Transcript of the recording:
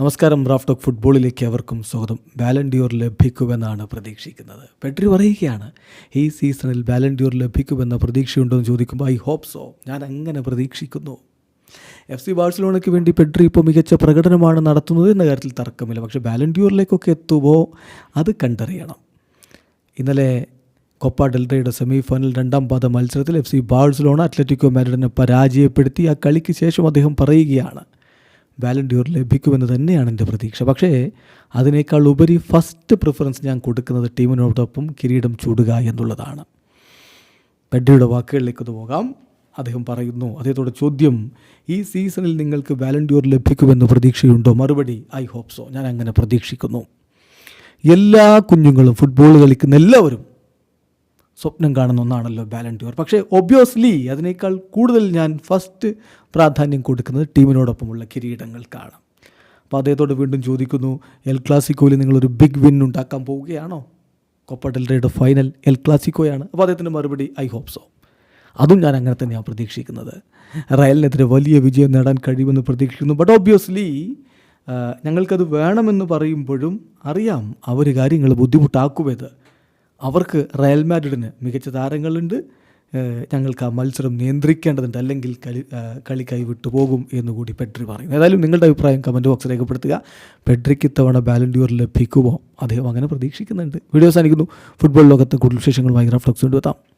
നമസ്കാരം റാഫ് ഫുട്ബോളിലേക്ക് അവർക്കും സ്വാഗതം. ബാലൻഡിയോർ ലഭിക്കുമെന്നാണ് പ്രതീക്ഷിക്കുന്നത്. പെട്രി പറയുകയാണ് ഈ സീസണിൽ ബാലൻഡിയോർ ലഭിക്കുമെന്ന പ്രതീക്ഷയുണ്ടോ എന്ന് ചോദിക്കുമ്പോൾ ഐ ഹോപ്പ് സോ. ഞാൻ അങ്ങനെ പ്രതീക്ഷിക്കുന്നു. എഫ് സി ബാഴ്സലോണയ്ക്ക് വേണ്ടി പെട്രി ഇപ്പോൾ മികച്ച പ്രകടനമാണ് നടത്തുന്നത് എന്ന കാര്യത്തിൽ തർക്കമില്ല. പക്ഷേ ബാലൻഡിയോറിലേക്കൊക്കെ എത്തുമോ അത് കണ്ടറിയണം. ഇന്നലെ കൊപ്പ ഡെൽറ്റയുടെ സെമി ഫൈനൽ രണ്ടാം പാദ മത്സരത്തിൽ എഫ് സി ബാഴ്സലോണ അത്ലറ്റിക്കോ മാരിഡിനെ പരാജയപ്പെടുത്തി. ആ കളിക്ക് ശേഷം അദ്ദേഹം പറയുകയാണ് വാലണ്ടിയോർ ലഭിക്കുമെന്ന് തന്നെയാണ് എന്റെ പ്രതീക്ഷ. പക്ഷേ അതിനേക്കാൾ ഉപരി ഫസ്റ്റ് പ്രിഫറൻസ് ഞാൻ കൊടുക്കുന്നത് ടീമിനോടൊപ്പം കിരീടം ചൂടുക എന്നുള്ളതാണ്. പെഡ്രിയുടെ വാക്കുകളിലേക്ക് പോകാം. അദ്ദേഹം പറയുന്നു അദ്ദേഹത്തോട് ചോദ്യം ഈ സീസണിൽ നിങ്ങൾക്ക് വാലണ്ടിയോർ ലഭിക്കുമെന്ന് പ്രതീക്ഷയുണ്ടോ? മറുപടി ഐ ഹോപ്പ് സോ. ഞാൻ അങ്ങനെ പ്രതീക്ഷിക്കുന്നു. എല്ലാ കുഞ്ഞുങ്ങളും ഫുട്ബോൾ കളിക്കുന്ന എല്ലാവരും സ്വപ്നം കാണുന്ന ഒന്നാണല്ലോ ബാലന്റിയോർ പക്ഷേ ഒബ്വിയസ്ലി അതിനേക്കാൾ കൂടുതൽ ഞാൻ ഫസ്റ്റ് പ്രാധാന്യം കൊടുക്കുന്നത് ടീമിനോടൊപ്പമുള്ള കിരീടങ്ങൾക്കാണ് അപ്പോൾ അദ്ദേഹത്തോട് വീണ്ടും ചോദിക്കുന്നു എൽ ക്ലാസിക്കോയിൽ നിങ്ങളൊരു ബിഗ് വിൻ ഉണ്ടാക്കാൻ പോവുകയാണോ? കൊപ്പ ഫൈനൽ എൽ ക്ലാസിക്കോയാണ്. അപ്പോൾ അദ്ദേഹത്തിന്റെ മറുപടി ഐ ഹോപ്പ് സോ അതും ഞാൻ അങ്ങനെ തന്നെയാണ് പ്രതീക്ഷിക്കുന്നത്. റയലിനെതിരെ വലിയ വിജയം നേടാൻ കഴിയുമെന്ന് പ്രതീക്ഷിക്കുന്നു. ബട്ട് ഓബ്വിയസ്ലി ഞങ്ങൾക്കത് വേണമെന്ന് പറയുമ്പോഴും അറിയാം അവർ കാര്യങ്ങൾ ബുദ്ധിമുട്ടാക്കുമത് അവർക്ക് റയൽ മാഡ്രിഡിന് മികച്ച താരങ്ങളുണ്ട്. ഞങ്ങൾക്ക് ആ മത്സരം നിയന്ത്രിക്കേണ്ടതുണ്ട്. അല്ലെങ്കിൽ കളി കളി കൈവിട്ടു പോകും എന്നുകൂടി പെഡ്രി പറയും ഏതായാലും നിങ്ങളുടെ അഭിപ്രായം കമന്റ് ബോക്സ് രേഖപ്പെടുത്തുക. പെഡ്രിക്ക് ഇത്തവണ ബാലൻഡ്യൂർ ലഭിക്കുമോ? അദ്ദേഹം അങ്ങനെ പ്രതീക്ഷിക്കുന്നുണ്ട്. വീഡിയോ സാധിക്കുന്നു ഫുട്ബോൾ ലോകത്ത് കൂടുതൽ വിശേഷങ്ങൾ വിശേഷങ്ങളുമായി ഫ്ലക്സ് കൊണ്ടുവെത്താം